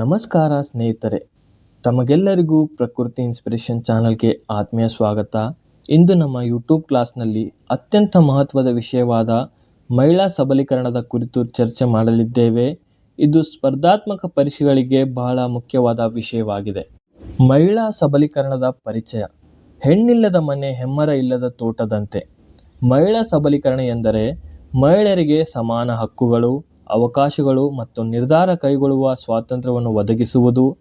ನಮಸ್ಕಾರ ಸ್ನೇಹಿತರೆ, ತಮಗೆಲ್ಲರಿಗೂ ಪ್ರಕೃತಿ ಇನ್ಸ್ಪಿರೇಷನ್ ಚಾನಲ್ಗೆ ಆತ್ಮೀಯ ಸ್ವಾಗತ. ಇಂದು ನಮ್ಮ ಯೂಟ್ಯೂಬ್ ಕ್ಲಾಸ್ನಲ್ಲಿ ಅತ್ಯಂತ ಮಹತ್ವದ ವಿಷಯವಾದ ಮಹಿಳಾ ಸಬಲೀಕರಣದ ಕುರಿತು ಚರ್ಚೆ ಮಾಡಲಿದ್ದೇವೆ. ಇದು ಸ್ಪರ್ಧಾತ್ಮಕ ಪರೀಕ್ಷೆಗಳಿಗೆ ಬಹಳ ಮುಖ್ಯವಾದ ವಿಷಯವಾಗಿದೆ. ಮಹಿಳಾ ಸಬಲೀಕರಣದ ಪರಿಚಯ, ಹೆಣ್ಣಿಲ್ಲದ ಮನೆ ಹೆಮ್ಮರ ಇಲ್ಲದ ತೋಟದಂತೆ. ಮಹಿಳಾ ಸಬಲೀಕರಣ ಎಂದರೆ ಮಹಿಳೆಯರಿಗೆ ಸಮಾನ ಹಕ್ಕುಗಳು ಅವಕಾಶಗಳು ಮತ್ತು ನಿರ್ಧಾರ ಕೈಗೊಳ್ಳುವ ಸ್ವಾತಂತ್ರ್ಯವನ್ನು ಒದಗಿಸುವುದು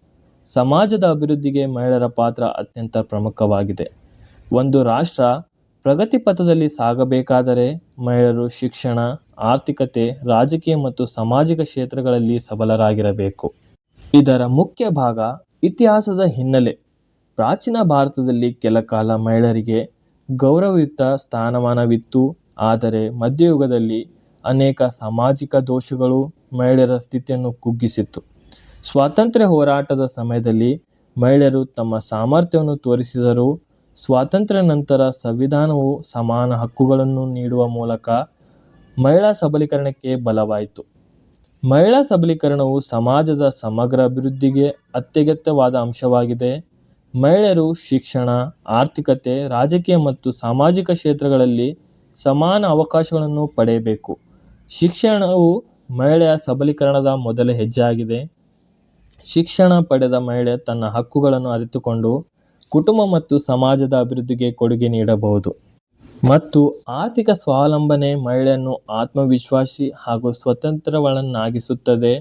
ಸಮಾಜದ ಅಭಿವೃದ್ಧಿಗೆ ಮಹಿಳೆಯರ ಪಾತ್ರ ಅತ್ಯಂತ ಪ್ರಮುಖವಾಗಿದೆ. ಒಂದು ರಾಷ್ಟ್ರ ಪ್ರಗತಿ ಪಥದಲ್ಲಿ ಸಾಗಬೇಕಾದರೆ ಮಹಿಳೆಯರು ಶಿಕ್ಷಣ, ಆರ್ಥಿಕತೆ, ರಾಜಕೀಯ ಮತ್ತು ಸಾಮಾಜಿಕ ಕ್ಷೇತ್ರಗಳಲ್ಲಿ ಸಬಲರಾಗಿರಬೇಕು. ಇದರ ಮುಖ್ಯ ಭಾಗ ಇತಿಹಾಸದ ಹಿನ್ನೆಲೆ. ಪ್ರಾಚೀನ ಭಾರತದಲ್ಲಿ ಕೆಲಕಾಲ ಮಹಿಳೆಯರಿಗೆ ಗೌರವಯುತ ಸ್ಥಾನಮಾನವಿತ್ತು. ಆದರೆ ಮಧ್ಯಯುಗದಲ್ಲಿ ಅನೇಕ ಸಾಮಾಜಿಕ ದೋಷಗಳು ಮಹಿಳೆಯರ ಸ್ಥಿತಿಯನ್ನು ಕುಗ್ಗಿಸಿತ್ತು. ಸ್ವಾತಂತ್ರ್ಯ ಹೋರಾಟದ ಸಮಯದಲ್ಲಿ ಮಹಿಳೆಯರು ತಮ್ಮ ಸಾಮರ್ಥ್ಯವನ್ನು ತೋರಿಸಿದರು ಸ್ವಾತಂತ್ರ್ಯ ನಂತರ ಸಂವಿಧಾನವು ಸಮಾನ ಹಕ್ಕುಗಳನ್ನು ನೀಡುವ ಮೂಲಕ ಮಹಿಳಾ ಸಬಲೀಕರಣಕ್ಕೆ ಬಲವಾಯಿತು. ಮಹಿಳಾ ಸಬಲೀಕರಣವು ಸಮಾಜದ ಸಮಗ್ರ ಅಭಿವೃದ್ಧಿಗೆ ಅತ್ಯಗತ್ಯವಾದ ಅಂಶವಾಗಿದೆ. ಮಹಿಳೆಯರು ಶಿಕ್ಷಣ, ಆರ್ಥಿಕತೆ, ರಾಜಕೀಯ ಮತ್ತು ಸಾಮಾಜಿಕ ಕ್ಷೇತ್ರಗಳಲ್ಲಿ ಸಮಾನ ಅವಕಾಶಗಳನ್ನು ಪಡೆಯಬೇಕು. ಶಿಕ್ಷಣವು ಮಹಿಳೆಯ ಸಬಲೀಕರಣದ ಮೊದಲ ಹೆಜ್ಜೆಯಾಗಿದೆ. ಶಿಕ್ಷಣ ಪಡೆದ ಮಹಿಳೆ ತನ್ನ ಹಕ್ಕುಗಳನ್ನು ಅರಿತುಕೊಂಡು ಕುಟುಂಬ ಮತ್ತು ಸಮಾಜದ ಅಭಿವೃದ್ಧಿಗೆ ಕೊಡುಗೆ ನೀಡಬಹುದು. ಮತ್ತು ಆರ್ಥಿಕ ಸ್ವಾವಲಂಬನೆ ಮಹಿಳೆಯನ್ನು ಆತ್ಮವಿಶ್ವಾಸಿ ಹಾಗೂ ಸ್ವತಂತ್ರವಳನ್ನಾಗಿಸುತ್ತದೆ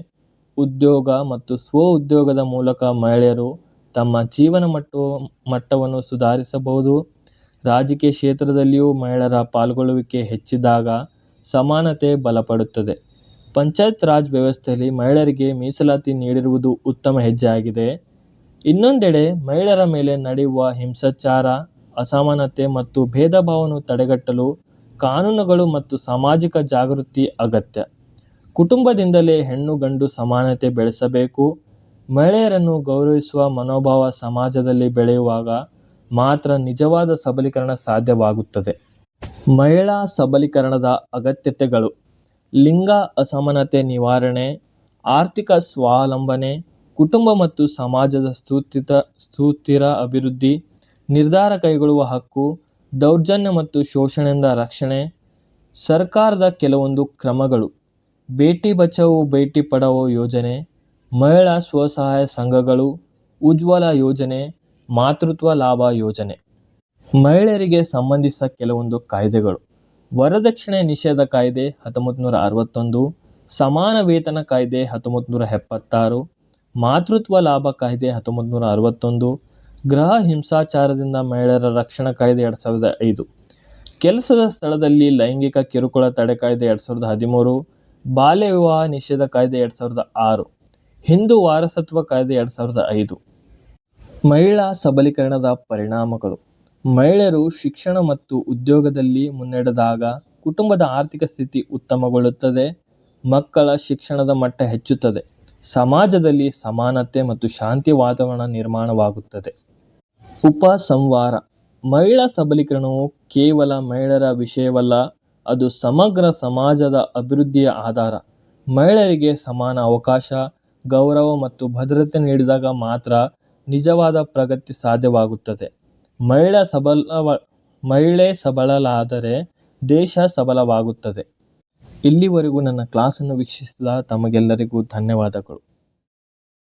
ಉದ್ಯೋಗ ಮತ್ತು ಸ್ವ ಉದ್ಯೋಗದ ಮೂಲಕ ಮಹಿಳೆಯರು ತಮ್ಮ ಜೀವನ ಮಟ್ಟ, ಮಟ್ಟವನ್ನು ಸುಧಾರಿಸಬಹುದು. ರಾಜಕೀಯ ಕ್ಷೇತ್ರದಲ್ಲಿಯೂ ಮಹಿಳೆಯರ ಪಾಲ್ಗೊಳ್ಳುವಿಕೆ ಹೆಚ್ಚಿದಾಗ ಸಮಾನತೆ ಬಲಪಡುತ್ತದೆ. ಪಂಚಾಯತ್ ರಾಜ್ ವ್ಯವಸ್ಥೆಯಲ್ಲಿ ಮಹಿಳೆಯರಿಗೆ ಮೀಸಲಾತಿ ನೀಡಿರುವುದು ಉತ್ತಮ ಹೆಜ್ಜೆಯಾಗಿದೆ ಇನ್ನೊಂದೆಡೆ ಮಹಿಳೆಯರ ಮೇಲೆ ನಡೆಯುವ ಹಿಂಸಾಚಾರ, ಅಸಮಾನತೆ ಮತ್ತು ಭೇದ ಭಾವವನ್ನು ತಡೆಗಟ್ಟಲು ಕಾನೂನುಗಳು ಮತ್ತು ಸಾಮಾಜಿಕ ಜಾಗೃತಿ ಅಗತ್ಯ. ಕುಟುಂಬದಿಂದಲೇ ಹೆಣ್ಣು ಗಂಡು ಸಮಾನತೆ ಬೆಳೆಸಬೇಕು. ಮಹಿಳೆಯರನ್ನು ಗೌರವಿಸುವ ಮನೋಭಾವ ಸಮಾಜದಲ್ಲಿ ಬೆಳೆಯುವಾಗ ಮಾತ್ರ ನಿಜವಾದ ಸಬಲೀಕರಣ ಸಾಧ್ಯವಾಗುತ್ತದೆ. ಮಹಿಳಾ ಸಬಲೀಕರಣದ ಅಗತ್ಯತೆಗಳು. ಲಿಂಗ ಅಸಮಾನತೆ ನಿವಾರಣೆ, ಆರ್ಥಿಕ ಸ್ವಾವಲಂಬನೆ, ಕುಟುಂಬ ಮತ್ತು ಸಮಾಜದ ಸ್ತುತಿತ ಸ್ತುತಿರ ಅಭಿವೃದ್ಧಿ, ನಿರ್ಧಾರ ಕೈಗೊಳ್ಳುವ ಹಕ್ಕು, ದೌರ್ಜನ್ಯ ಮತ್ತು ಶೋಷಣೆಯಿಂದ ರಕ್ಷಣೆ, ಸರ್ಕಾರದ ಕೆಲವೊಂದು ಕ್ರಮಗಳು. ಬೇಟಿ ಬಚಾವೋ, ಬೇಟಿ ಪಡಾವೋ ಯೋಜನೆ, ಮಹಿಳಾ ಸ್ವಸಹಾಯ ಸಂಘಗಳು, ಉಜ್ವಲ ಯೋಜನೆ, ಮಾತೃತ್ವ ಲಾಭ ಯೋಜನೆ. ಮಹಿಳೆಯರಿಗೆ ಸಂಬಂಧಿಸಿದ ಕೆಲವೊಂದು ಕಾಯ್ದೆಗಳು. ವರದಕ್ಷಿಣೆ ನಿಷೇಧ ಕಾಯ್ದೆ ಹತ್ತೊಂಬತ್ತು ನೂರ ಅರವತ್ತೊಂದು ಸಮಾನ ವೇತನ ಕಾಯ್ದೆ ಹತ್ತೊಂಬತ್ತು ನೂರ ಎಪ್ಪತ್ತಾರು ಮಾತೃತ್ವ ಲಾಭ ಕಾಯ್ದೆ ಹತ್ತೊಂಬತ್ತು ನೂರ ಅರವತ್ತೊಂದು ಗೃಹ ಹಿಂಸಾಚಾರದಿಂದ ಮಹಿಳೆಯರ ರಕ್ಷಣಾ ಕಾಯ್ದೆ ಎರಡು ಸಾವಿರದ ಐದು. ಕೆಲಸದ ಸ್ಥಳದಲ್ಲಿ ಲೈಂಗಿಕ ಕಿರುಕುಳ ತಡೆ ಕಾಯ್ದೆ ಎರಡು ಸಾವಿರದ ಹದಿಮೂರು, ಬಾಲ್ಯ ವಿವಾಹ ನಿಷೇಧ ಕಾಯ್ದೆ ಎರಡು ಸಾವಿರದ ಆರು, ಹಿಂದೂ ವಾರಸತ್ವ ಕಾಯ್ದೆ ಎರಡು ಸಾವಿರದ ಐದು. ಮಹಿಳಾ ಸಬಲೀಕರಣದ ಪರಿಣಾಮಗಳು. ಮಹಿಳೆಯರು ಶಿಕ್ಷಣ ಮತ್ತು ಉದ್ಯೋಗದಲ್ಲಿ ಮುನ್ನಡೆದಾಗ ಕುಟುಂಬದ ಆರ್ಥಿಕ ಸ್ಥಿತಿ ಉತ್ತಮಗೊಳ್ಳುತ್ತದೆ, ಮಕ್ಕಳ ಶಿಕ್ಷಣದ ಮಟ್ಟ ಹೆಚ್ಚುತ್ತದೆ, ಸಮಾಜದಲ್ಲಿ ಸಮಾನತೆ ಮತ್ತು ಶಾಂತಿ ವಾತಾವರಣ ನಿರ್ಮಾಣವಾಗುತ್ತದೆ. ಉಪಸಂಹಾರ ಮಹಿಳಾ ಸಬಲೀಕರಣವು ಕೇವಲ ಮಹಿಳೆಯರ ವಿಷಯವಲ್ಲ, ಅದು ಸಮಗ್ರ ಸಮಾಜದ ಅಭಿವೃದ್ಧಿಯ ಆಧಾರ. ಮಹಿಳೆಯರಿಗೆ ಸಮಾನ ಅವಕಾಶ, ಗೌರವ ಮತ್ತು ಭದ್ರತೆ ನೀಡಿದಾಗ ಮಾತ್ರ ನಿಜವಾದ ಪ್ರಗತಿ ಸಾಧ್ಯವಾಗುತ್ತದೆ. ಮಹಿಳಾ ಸಬಲವ ಮಹಿಳೆ ಸಬಲಳಾದರೆ ದೇಶ ಸಬಲವಾಗುತ್ತದೆ. ಇಲ್ಲಿವರೆಗೂ ನನ್ನ ಕ್ಲಾಸನ್ನು ವೀಕ್ಷಿಸಿದ ತಮಗೆಲ್ಲರಿಗೂ ಧನ್ಯವಾದಗಳು.